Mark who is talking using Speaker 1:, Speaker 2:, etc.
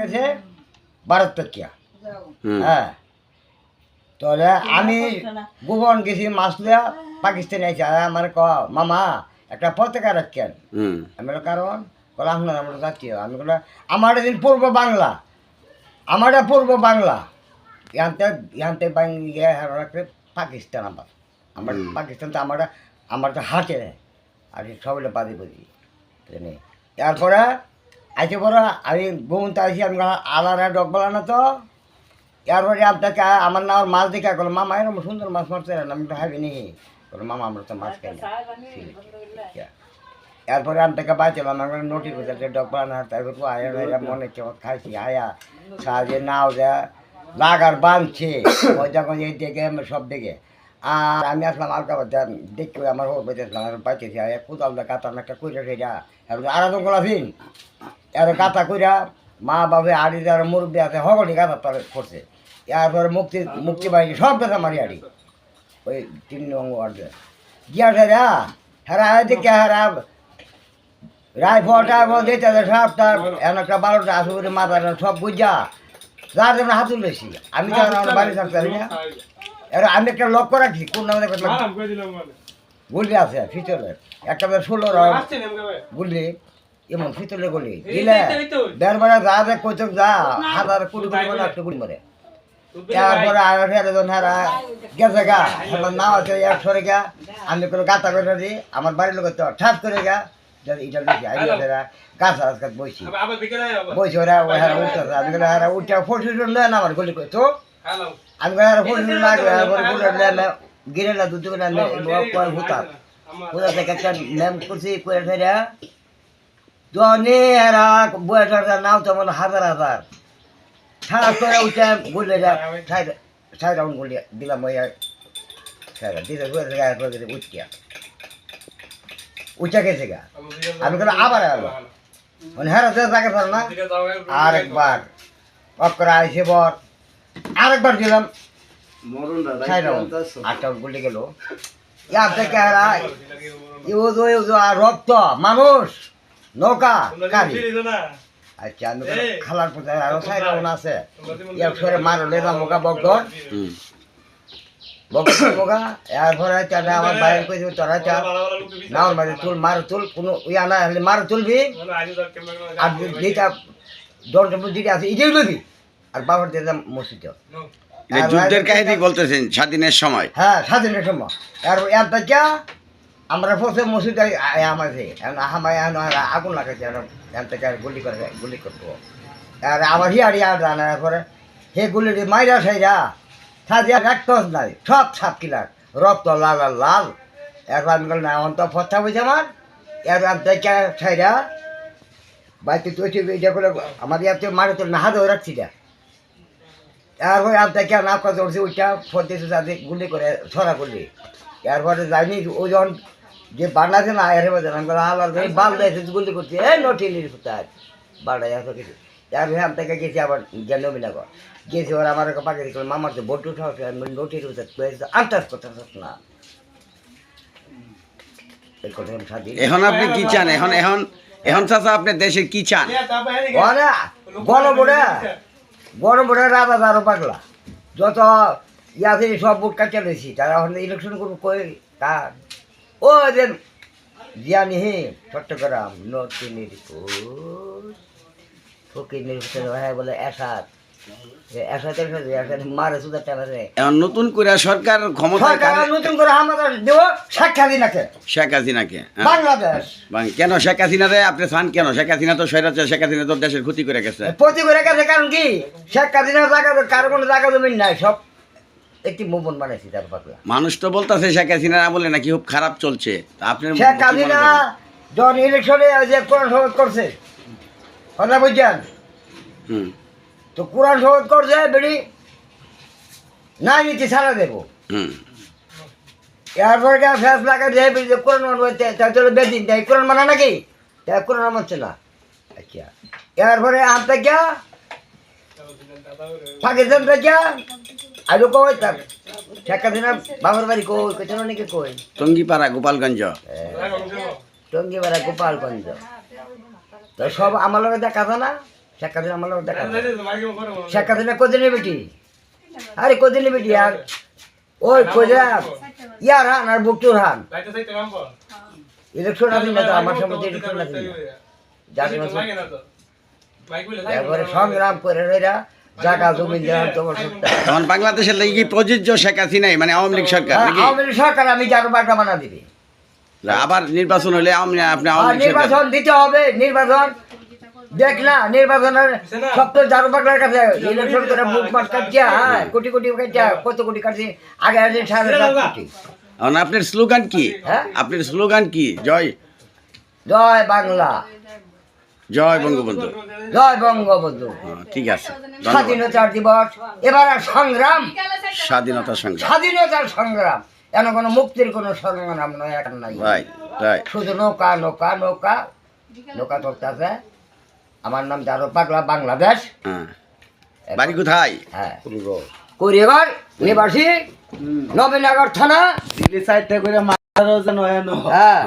Speaker 1: গেছে ভারত থেকে হ্যাঁ। তাহলে আমি গোবন গেছি মাছ লিয়া পাকিস্তানে আর আমার ক মামা একটা পতাকা রাখেন
Speaker 2: হুম।
Speaker 1: আমি কারণ? বলে আপনার আমরা জাতীয়। আমি বললাম আমার দিন পূর্ব বাংলা। আমারটা পূর্ব বাংলা। ইয়ানতে ইয়ানতে বাংলা রাখলে পাকিস্তান আমার আমার পাকিস্তান তো আমার আমার তো হাটে আর সবাই বাদি বাদি তারপরে আইসে পরে আমি ঘুমতে আইসি আমি আলাদা ডক বলা না তো। এরপরে আপনাকে আমার নাম মাছ দেখা করল মামা এরকম সুন্দর মাছ মারতে আমি তো হাবি নি মামা, আমরা তো মাছ খাই। এরপরে আমি থেকে বাঁচলাম আমার নোটিস করতে ডক বানা তারপর আয়া, মনে খাইছি, আয়া। সাহায্যে নাও যা, লাগার বাঁধছে। ওই যখন এই দিকে সব দিকে। আর আমি আসলাম আলকা দেখি আমার হোক বেঁচেছিলাম আর আয়া দা কাতাম একটা কইরা সেটা এরপর আরাধন গোলাফিন এর কাতা কইরা মা বাবা আড়ি যারা মুরব্বী আছে হগনি কাতা তার করছে। এরপরে মুক্তি মুক্তি বাহিনী সব কথা মারি আড়ি। ওই তিন নং ওয়ার্ডে গিয়া সেরা হেরা এদিকে হেরা রাইফলটা দিতে সাতটা একটা বারোটা আসু করে মাথা সব বুঝা। যার জন্য হাতুল বেশি আমি তো আমার বাড়ি থাকতে পারি না। এবার আমি একটা লক্ষ্য রাখছি কোন নামে গুলি আছে ফিচলের। একটা ষোলো গুলি এমন ফিচলে গুলি দিলে দেড় বেলা যা দেখ কইতো যা হাজার কুড়ি কুড়ি করে একটা গুলি মরে। তারপরে আর ফেরে যখন হারা গেছে গা আমার নাম আছে একশো রেখা আমি কোনো গাতা করে দিই আমার বাড়ির লোক তো ঠাস করে গা। যদি এটা দেখি আইডিয়া ফেরা গাছ আজকে বইছি। বইছি ওরা ওই হারা উঠতেছে আমি করে হারা উঠে ফসল নেয় না আমার গুলি তো? আমি করে হারা ফসল লাগবে পরে গুলি গিরে না দুটো করে কয় হুতার হুতার থেকে একটা ম্যাম করছি করে ফেরা। এরা তেমন হাজার হাজার। ঠাস করে উঠে গুলি সাইড সাইড রাউন্ড গুলি দিলাম ওই সাইড দিতে ঘুরে গায়ে করে গেছে উঠকিয়া উঠে গেছে গা। আমি আবার এলো মানে হ্যাঁ না? আরেকবার। আইসে বর। আরেকবার দিলাম। Side round. আটটা গুলি। ইয়ার থেকে রক্ত। মানুষ। নৌকা গাড়ি। আচ্ছা খালার পথে আরও সাইড আছে। এক সরে মারো লেদা মোকা এরপরে তাহলে আমার বাইরে কইছে তোরা চা। নাও মারি তুল মার তুল কোনো ইয়া না হলে মার তুলবি আর যেটা দলটা যেটা আছে এটাই লবি আর বাবার মসজিদ।
Speaker 2: যুদ্ধের কাহিনী বলতেছেন স্বাধীনের সময়।
Speaker 1: হ্যাঁ স্বাধীনের সময়। আর এর আমরা প্রথমে মসজিদ আমাছে আমায় আগুন লাগাইছে এর থেকে গুলি করে গুলি করব। আর আমার হিয়ার ইয়ার জানা করে হে গুলি মাইরা সাইরা, সাজিয়া রাখতস নাই, সব সাত কিলার, রক্ত লাল আর লাল। এখন আমি বললাম, এখন তো ফথা হয়েছে আমার এর থেকে সাইরা বাড়িতে তুই এটা করে আমার ইয়াতে মারে তো না হাতে রাখছি না এরপরে আর থেকে না কথা ওইটা ফতেছে তাদের গুলি করে, ছড়া করলি এরপরে যাইনি, ও যখন যে বান্নাছে না এর মধ্যে আমি বললাম আলাদা এই বাল দিয়েছে গুলি করছে এই নটিলির কোথায় বাড়াই এত কিছু। এরপরে আমি থেকে গেছি আবার জন্মবিনাগর গেছি ওরা আমার পাখি দেখল মামার তো বটু উঠা নটির উঠে আন্দাজ করতে পারছ না। আমি
Speaker 2: এখন আপনি কি চান? এখন এখন এখন চাচা আপনি দেশে কি চান?
Speaker 1: গরম ওরা গরম ওরা রাজা আরও পাগলা। যত ইয়াতে সব বুট কাটিয়ে দিয়েছি তারা এখন ইলেকশন করব কই তার ও যে জিয়ানি হে চট্টগ্রাম নটিনির হ্যাঁ বলে এসাদ
Speaker 2: নতুন করে সরকার ক্ষমতা
Speaker 1: নতুন করে আমাদের দেব
Speaker 2: শেখ হাসিনাকে। হ্যাঁ।
Speaker 1: বাংলাদেশ।
Speaker 2: কেন শেখ হাসিনা আপনি চান কেন? শেখ হাসিনা তো স্বৈরাচার শেখ হাসিনা তো দেশের ক্ষতি করে গেছে।
Speaker 1: প্রতি করে গেছে কারণ কি? শেখ হাসিনার জায়গা কারও কোনো জায়গা জমিন নাই সব একটি মোবন বানাইছি তার পাতলা
Speaker 2: মানুষ তো বলতেছে শেখ হাসিনা বলে নাকি খুব খারাপ চলছে। তা আপনার
Speaker 1: শেখ হাসিনা? যখন ইলেকশনে যে কোরআন শপথ করছে কথা বুঝছেন?
Speaker 2: হুম।
Speaker 1: তো কোরআন শপথ করছে বেড়ি না নীতি ছাড়া দেবো।
Speaker 2: হুম।
Speaker 1: এরপর ফেস লাগা যায় বেরিয়ে কোরআন মানবে তা চলো বেদিন তাই কোরআন মানা নাকি? তা কোরআন মানছে না। আচ্ছা। এরপরে আম থেকে পাকিস্তান থেকে আলু কই তার? শেখ হাসিনা বাবার বাড়ি কই? কেতন নাকি কই?
Speaker 2: টঙ্গিপাড়া গোপালগঞ্জ।
Speaker 1: টঙ্গিপাড়া গোপালগঞ্জ। তো সব আমার লগে দেখা না? শেখ হাসিনা আমার লোক দেখা। শেখ হাসিনা কদিনের বেটি? আরে কদিনের বেটি আর? ওই কইরা ইয়ার হান আর বুকটুর হান ইলেকশন আছে না তো? আমার সম্মতি ইলেকশন আছে না। জাতীয় সংগ্রাম করে এরা জায়গা জমি।
Speaker 2: তখন বাংলাদেশের লাগি কি প্রযোজ্য শেখ হাসিনাই মানে আওয়ামী লীগ সরকার
Speaker 1: হ্যাঁ, আওয়ামী লীগ সরকার আমি যারো বাটা বানা দিবি।
Speaker 2: আবার নির্বাচন হলে আপনি
Speaker 1: নির্বাচন দিতে হবে নির্বাচন। দেখ না নির্বাচনের সব তো জারো বাগলার কাছে ইলেকশন করে বুক মাস কাটছে হ্যাঁ কোটি কোটি কাটছে কত কোটি কাটছে আগে আছে সাড়ে সাত কোটি।
Speaker 2: আপনার স্লোগান কি?
Speaker 1: হ্যাঁ?
Speaker 2: আপনার স্লোগান কি? জয়।
Speaker 1: জয় বাংলা।
Speaker 2: জয় বঙ্গবন্ধু।
Speaker 1: জয় বঙ্গবন্ধু।
Speaker 2: হ্যাঁ, ঠিক আছে
Speaker 1: স্বাধীনতার দিবস এবার আর সংগ্রাম।
Speaker 2: স্বাধীনতা সংগ্রাম।
Speaker 1: স্বাধীনতার সংগ্রাম। এন কোনো মুক্তির কোনো সংগ্রাম নয় এখন নাই।
Speaker 2: ভাই রাইট
Speaker 1: শুধু নৌকা নৌকা নৌকা। নৌকা চলতেছে আমার নাম জারো পাগলা বাংলাদেশ।
Speaker 2: হ্যাঁ। বাড়ি কোথায়?
Speaker 1: হ্যাঁ। কুড়িগড়। নিবাসী নবীনগর থানা।
Speaker 3: দিল্লি যেন হয়
Speaker 1: হ্যাঁ।